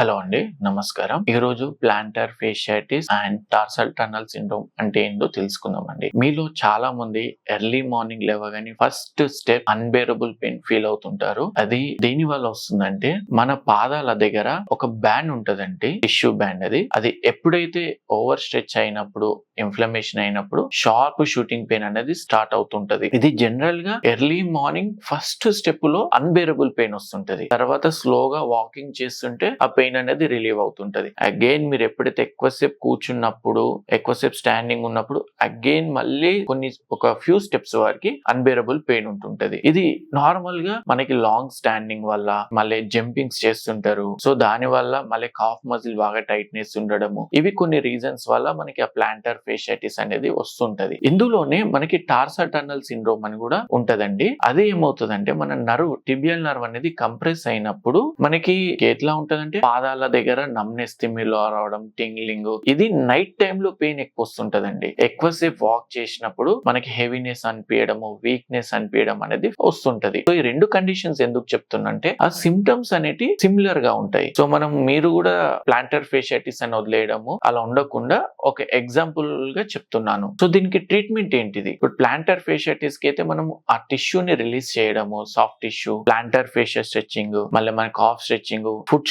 Hello అండి నమస్కారం. ఈ రోజు plantar fasciitis and tarsal tunnel syndrome అంటే ఏందో తెలుసుకుందామండి. మీలో చాలా మంది ఎర్లీ మార్నింగ్ లేవగానే first step unbearable pain feel అవుతుంటారు. అది దేని వల్ల వస్తుందంటే మన పాదాల దగ్గర ఒక బ్యాండ్ ఉంటదండి టిష్యూ బ్యాండ్ అది. అది ఎప్పుడైతే ఓవర్ స్ట్రెచ్ అయినప్పుడు ఇన్ఫ్లమేషన్ అయినప్పుడు షార్ప్ షూటింగ్ పెయిన్ అనేది స్టార్ట్ అవుతుంటది. ఇది జనరల్గా ఎర్లీ మార్నింగ్ ఫస్ట్ స్టెప్లో అన్బేరబుల్ పెయిన్ వస్తుంటది. తర్వాత స్లోగా వాకింగ్ చేస్తుంటే ఆ పెయిన్ అనేది రిలీవ్ అవుతుంటుంది. అగైన్ మీరు ఎప్పుడైతే ఎక్కువసేపు కూర్చున్నప్పుడు ఎక్కువసేపు స్టాండింగ్ ఉన్నప్పుడు అగైన్ మళ్ళీ కొన్ని ఒక ఫ్యూ స్టెప్స్ వరకు అన్బేరబుల్ పెయిన్ ఉంటుంటది. ఇది నార్మల్గా మనకి లాంగ్ స్టాండింగ్ వల్ల మళ్ళీ జంపింగ్స్ చేస్తుంటారు. సో దాని వల్ల మళ్ళీ కాఫ్ మజిల్ బాగా టైట్నెస్ ఉండడము. ఇవి కొన్ని రీజన్స్ వల్ల మనకి ఆ ప్లాంటర్ ఫేషియాటిస్ అనేది వస్తుంటది. ఇందులోనే మనకి టార్సా టన్నల్ సిండ్రోమ్ అని కూడా ఉంటదండి. అది ఏమవుతుందంటే మన నర్వ్ టిబియల్ నర్వ్ అనేది కంప్రెస్ అయినప్పుడు మనకి ఎట్లా ఉంటదంటే పాదాల దగ్గర నమ్నెస్ తిమ్మిలో రావడం టింగ్లింగ్ ఇది నైట్ టైమ్లో పెయిన్ ఎక్కువ వస్తుంటదండి ఎక్కువసేపు వాక్ చేసినప్పుడు మనకి హెవీనెస్ అనిపించడము వీక్నెస్ అనిపించడం అనేది వస్తుంటది. సో ఈ రెండు కండిషన్స్ ఎందుకు చెప్తున్నంటే ఆ సిమ్టమ్స్ అనేటి సిమిలర్గా ఉంటాయి. సో మనం మీరు కూడా ప్లాంటర్ ఫేషియాటిస్ అని వదిలేయడము అలా ఉండకుండా ఒక ఎగ్జాంపుల్గా చెప్తున్నాను. సో దీనికి ట్రీట్మెంట్ ఏంటిది? ఇప్పుడు ప్లాంటర్ ఫేషియాటిస్కి అయితే మనం ఆ టిష్యూని రిలీజ్ చేయడము soft tissue plantar fascial stretching మళ్ళీ మన కాఫ్ స్ట్రెచ్చింగ్ ఫుడ్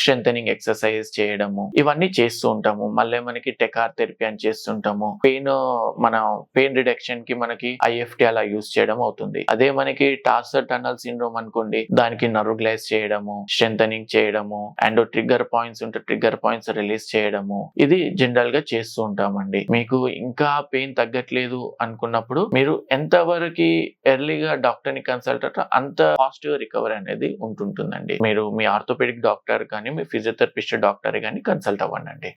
ఎక్సర్సైజ్ చేయడము ఇవన్నీ చేస్తూ ఉంటాము. మళ్ళీ మనకి టెకార్ థెరపీ అని చేస్తుంటాము. పెయిన్ మన పెయిన్ రిడక్షన్కి మనకి ఐఎఫ్టి అలా యూస్ చేయడం అవుతుంది. అదే మనకి టార్సర్ టనల్ సిండ్రోమ్ అనుకోండి దానికి నరుగ్లైజ్ గ్లైజ్ చేయడము స్ట్రెంథనింగ్ చేయడము అండ్ ట్రిగ్గర్ పాయింట్స్ ఉంటే ట్రిగ్గర్ పాయింట్స్ రిలీజ్ చేయడము ఇది జనరల్గా చేస్తూ ఉంటామండి. మీకు ఇంకా పెయిన్ తగ్గట్లేదు అనుకున్నప్పుడు మీరు ఎంత వరకు ఎర్లీగా డాక్టర్ని కన్సల్ట్ అంత పాజిటివ్ రికవరీ అనేది ఉంటుంటుందండి. మీరు మీ ఆర్థోపెడిక్ డాక్టర్ కానీ మీ ఫిజియోథెరపిస్ట్ డాక్టర్ కానీ కన్సల్ట్ అవ్వండి